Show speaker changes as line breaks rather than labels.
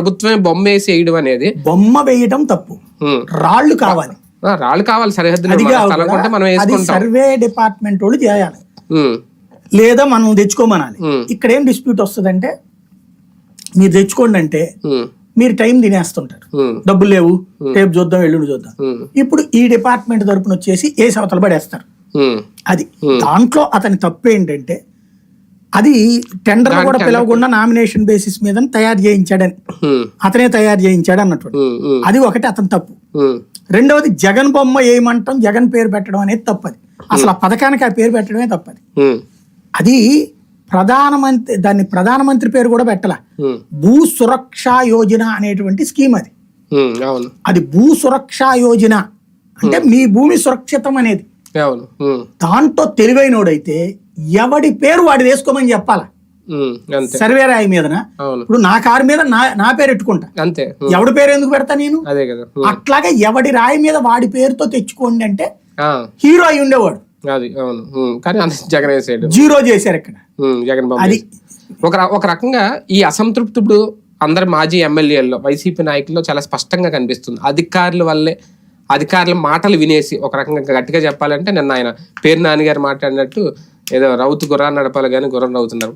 ప్రభుత్వమే బొమ్మ వేసి వేయడం అనేది.
బొమ్మ వేయటం తప్పు. రాళ్ళు కావాలి.
రాళ్ళు కావాలి సరిహద్దు మనం
సర్వే డిపార్ట్మెంట్ వాళ్ళు చేయాలి. లేదా మనం తెచ్చుకోమనాలి. ఇక్కడ ఏం డిస్ప్యూట్ వస్తుందంటే మీరు తెచ్చుకోండి అంటే మీరు టైం తినేస్తుంటారు. డబ్బులు లేవు. రేపు చూద్దాం ఎల్లుండి చూద్దాం. ఇప్పుడు ఈ డిపార్ట్మెంట్ తరపున వచ్చేసి ఏ సవతలు పడేస్తారు? అది. దాంట్లో అతని తప్పు ఏంటంటే అది టెండర్ కూడా పిలవకుండా నామినేషన్ బేసిస్ మీద తయారు చేయించాడని. అతనే తయారు చేయించాడు అన్నట్టు. అది ఒకటి అతని తప్పు. రెండవది జగన్ బొమ్మ వేయమంటాం జగన్ పేరు పెట్టడం అనేది తప్పది. అసలు ఆ పథకానికి ఆ పేరు పెట్టడమే తప్పది. అది ప్రధానమంత్రి దాన్ని ప్రధానమంత్రి పేరు కూడా పెట్టాల. భూ సురక్ష యోజన అనేటువంటి స్కీమ్ అది. అది భూ సురక్ష యోజన. అంటే మీ భూమి సురక్షితం అనేది. దాంట్లో తెలివైనోడైతే ఎవడి పేరు వాడి వేసుకోమని చెప్పాల? సర్వే రాయి మీదన?
అవును.
ఇప్పుడు నా కారు మీద నా నా పేరు పెట్టుకుంటా
అంతే.
ఎవడి పేరు ఎందుకు పెడతా నేను?
అదే కదా.
అట్లాగే ఎవడి రాయి మీద వాడి పేరుతో తెచ్చుకోండి అంటే హీరో అయి ఉండేవాడు.
అది అవును. కానీ అంత జగన్ వేసాడు.
జీరో చేశారు ఇక్కడ.
జగన్ బాబు
అది.
ఒక ఒక రకంగా ఈ అసంతృప్తి ఇప్పుడు అందరి మాజీ ఎమ్మెల్యేల్లో వైసీపీ నాయకుల్లో చాలా స్పష్టంగా కనిపిస్తుంది. అధికారుల వల్లే అధికారుల మాటలు వినేసి ఒక రకంగా గట్టిగా చెప్పాలంటే నిన్న ఆయన పేరు నాన్నగారు మాట్లాడినట్టు ఏదో రౌతు గుర్రాన్ని నడపాలి కానీ గుర్రం రౌతున్నారు